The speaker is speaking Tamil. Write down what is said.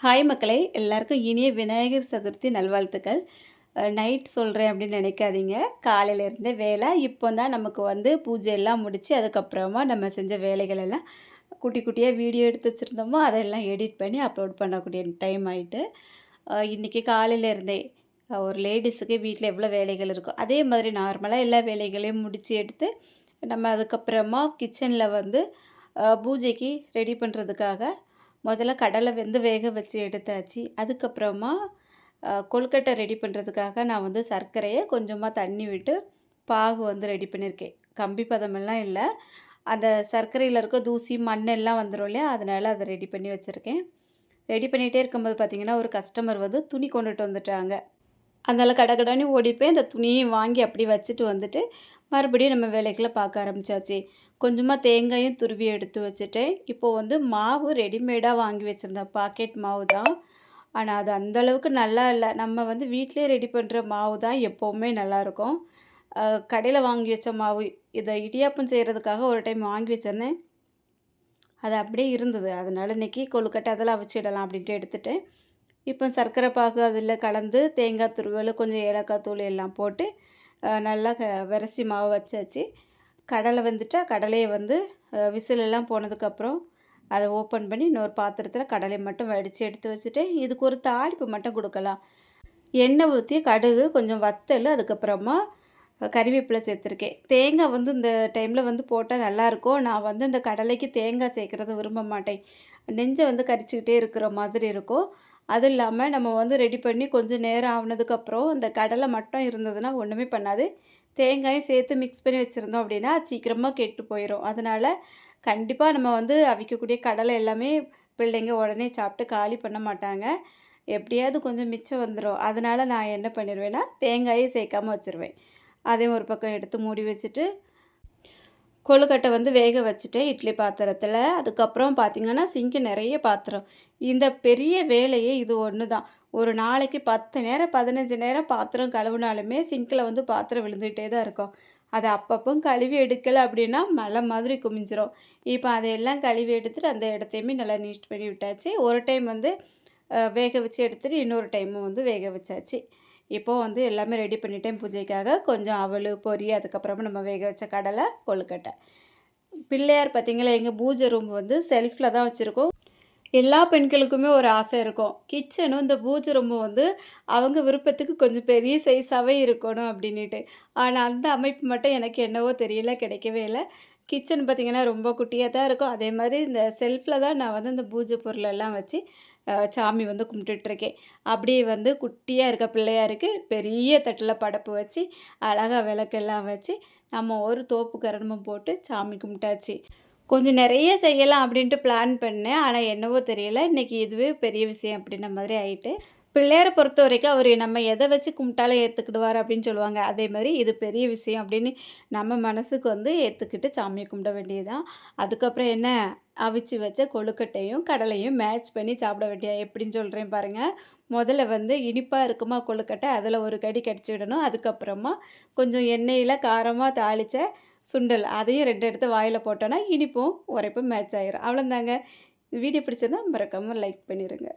ஹாய் மக்களே எல்லாருக்கும் இனிய விநாயகர் சதுர்த்தி நல்வாழ்த்துக்கள். நைட் சொல்கிறேன் அப்படின்னு நினைக்காதீங்க. காலையிலேருந்தே வேலை இப்போ தான் நமக்கு வந்து பூஜை எல்லாம் முடித்து அதுக்கப்புறமா நம்ம செஞ்ச வேலைகள் எல்லாம் குட்டி குட்டியாக வீடியோ எடுத்து வச்சுருந்தோமோ அதெல்லாம் எடிட் பண்ணி அப்லோட் பண்ணக்கூடிய டைம் ஆகிட்டு இன்றைக்கி காலையிலேருந்தே ஒரு லேடிஸுக்கு வீட்டில் எவ்வளோ வேலைகள் இருக்கோ அதே மாதிரி நார்மலாக எல்லா வேலைகளையும் முடித்து எடுத்து நம்ம அதுக்கப்புறமா கிச்சனில் வந்து பூஜைக்கு ரெடி பண்ணுறதுக்காக முதல்ல கடலை வெந்து வேக வச்சு எடுத்தாச்சு. அதுக்கப்புறமா கொழுக்கட்டை ரெடி பண்ணுறதுக்காக நான் வந்து சர்க்கரையை கொஞ்சமாக தண்ணி விட்டு பாகு வந்து ரெடி பண்ணியிருக்கேன். கம்பி பதமெல்லாம் இல்லை. அந்த சர்க்கரையில் இருக்க தூசி மண்ணெல்லாம் வந்துடும் இல்லையா? அதனால் அதை ரெடி பண்ணி வச்சுருக்கேன். ரெடி பண்ணிகிட்டே இருக்கும்போது பார்த்திங்கன்னா ஒரு கஸ்டமர் வந்து துணி கொண்டுட்டு வந்துட்டாங்க. அதனால் கடை ஓடிப்போய் அந்த துணியை வாங்கி அப்படி வச்சுட்டு வந்துட்டு மறுபடியும் நம்ம வேலைகளை பார்க்க ஆரம்பித்தாச்சு கொஞ்சமாக தேங்காயும் துருவி எடுத்து வச்சுட்டேன். இப்போது வந்து மாவு ரெடிமேடாக வாங்கி வச்சுருந்தேன் பாக்கெட் மாவு தான். ஆனால் அது அந்தளவுக்கு நல்லா இல்லை. நம்ம வந்து வீட்டிலே ரெடி பண்ணுற மாவு தான் எப்போவுமே நல்லாயிருக்கும் கடையில் வாங்கி வச்ச மாவு இதை இடியாப்பம் செய்கிறதுக்காக ஒரு டைம் வாங்கி வச்சுருந்தேன். அது அப்படியே இருந்தது. அதனால் இன்றைக்கி கொழுக்கட்டை அதெல்லாம் வச்சிடலாம் அப்படின்ட்டு எடுத்துகிட்டேன் இப்போ சர்க்கரை பாகு அதில் கலந்து தேங்காய் துருவல் கொஞ்சம் ஏலக்காய் தூள் எல்லாம் போட்டு நல்லா க விரசி மாவு வச்சாச்சு. கடலை வந்துட்டால் கடலையை வந்து விசிலெல்லாம் போனதுக்கப்புறம் அதை ஓப்பன் பண்ணி இன்னொரு பாத்திரத்தில் கடலை மட்டும் வடித்து எடுத்து வச்சுட்டு இதுக்கு ஒரு தாளிப்பு மட்டும் கொடுக்கலாம். எண்ணெய் ஊற்றி கடுகு கொஞ்சம் வத்தல் அதுக்கப்புறமா கறிவேப்பிலை சேர்த்துருக்கேன். தேங்காய் வந்து இந்த டைமில் வந்து போட்டால் நல்லாயிருக்கும் நான் வந்து இந்த கடலைக்கு தேங்காய் சேர்க்குறத விரும்ப மாட்டேன். நெஞ்சை வந்து கரிச்சிக்கிட்டே இருக்கிற மாதிரி இருக்கும். அது இல்லாமல் நம்ம வந்து ரெடி பண்ணி கொஞ்சம் நேரம் ஆனதுக்கப்புறம் இந்த கடலை மட்டும் இருந்ததுன்னா ஒன்றுமே பண்ணாது. தேங்காயும் சேர்த்து மிக்ஸ் பண்ணி வச்சுருந்தோம் அப்படின்னா சீக்கிரமாக கெட்டு போயிடும் அதனால் கண்டிப்பாக நம்ம வந்து அவிக்கக்கூடிய கடலை எல்லாமே பிள்ளைங்க உடனே சாப்பிட்டு காலி பண்ண மாட்டாங்க. எப்படியாவது கொஞ்சம் மிச்சம் வந்துடும் அதனால் நான் என்ன பண்ணிடுவேன்னா தேங்காயை சேர்க்காமல் வச்சுருவேன். அதையும் ஒரு பக்கம் எடுத்து மூடி வச்சுட்டு கொழுக்கட்டை வந்து வேக வச்சுட்டேன் இட்லி பாத்திரத்தில். அதுக்கப்புறம் பார்த்திங்கன்னா சிங்கு நிறைய பாத்திரம். இந்த பெரிய வேலையே இது ஒன்று தான் ஒரு நாளைக்கு பத்து நேரம் பதினஞ்சு நேரம் பாத்திரம் கழுவுனாலுமே சிங்கில் வந்து பாத்திரம் விழுந்துகிட்டே தான் இருக்கும். அதை அப்பப்போ கழுவி எடுக்கலை அப்படின்னா மழை மாதிரி குமிஞ்சிரும். இப்போ அதையெல்லாம் கழுவி எடுத்துகிட்டு அந்த இடத்தையுமே நல்லா நீட் பண்ணி விட்டாச்சு. ஒரு டைம் வந்து வேக வச்சு எடுத்துகிட்டு இன்னொரு டைமும் வந்து வேக வச்சாச்சு. இப்போது வந்து எல்லாமே ரெடி பண்ணிட்டேன் பூஜைக்காக. கொஞ்சம் அவள் பொரி அதுக்கப்புறமா நம்ம வேக வச்ச கடலை கொழுக்கட்டை. பிள்ளையார் பார்த்திங்களா எங்கள் பூஜை ரூம் வந்து செல்ஃபில் தான் வச்சுருக்கோம். எல்லா பெண்களுக்குமே ஒரு ஆசை இருக்கும். கிச்சனும் இந்த பூஜை ரூமும் வந்து அவங்க விருப்பத்துக்கு கொஞ்சம் பெரிய சைஸாகவே இருக்கணும் அப்படின்ட்டு ஆனால் அந்த அமைப்பு மட்டும் எனக்கு என்னவோ தெரியல கிடைக்கவே இல்லை. கிச்சன் பார்த்திங்கன்னா ரொம்ப குட்டியாக தான் இருக்கும். அதே மாதிரி இந்த செல்ஃபில் தான் நான் வந்து இந்த பூஜை பொருளெல்லாம் வச்சு சாமி வந்து கும்பிட்டுட்ருக்கேன். அப்படியே வந்து குட்டியாக இருக்க பிள்ளையாருக்கு பெரிய தட்டில் படப்பு வச்சு அழகாக விளக்கெல்லாம் வச்சு நம்ம ஒரு தோப்பு கரணமும் போட்டு சாமி கும்பிட்டாச்சு. கொஞ்சம் நிறைய செய்யலாம் அப்படின்ட்டு பிளான் பண்ணேன். ஆனால் என்னவோ தெரியல. இன்றைக்கி இதுவே பெரிய விஷயம் அப்படின்ற மாதிரி ஆகிட்டு பிள்ளையாரை பொறுத்த வரைக்கும் அவர் நம்ம எதை வச்சு கும்பிட்டாலும் ஏற்றுக்கிடுவார் அப்படின்னு சொல்லுவாங்க. அதே மாதிரி இது பெரிய விஷயம் அப்படின்னு நம்ம மனசுக்கு வந்து ஏற்றுக்கிட்டு சாமியை கும்பிட வேண்டியதுதான். அதுக்கப்புறம் என்ன? அவிச்சு வச்ச கொழுக்கட்டையும் கடலையும் மேட்ச் பண்ணி சாப்பிட வேண்டிய எப்படின்னு சொல்கிறேன் பாருங்கள் முதல்ல வந்து இனிப்பாக இருக்குமா கொழுக்கட்டை? அதில் ஒரு கடி கடிச்சு விடணும். அதுக்கப்புறமா கொஞ்சம் எண்ணெயில் காரமாக தாளித்த சுண்டல் அதையும் ரெண்டு எடுத்து வாயில் போட்டோன்னா இனிப்பும் உரைப்பும் மேட்ச் ஆகிரும் அவ்வளோந்தாங்க வீடியோ பிடிச்சதான் மறக்காமல் லைக் பண்ணிடுங்க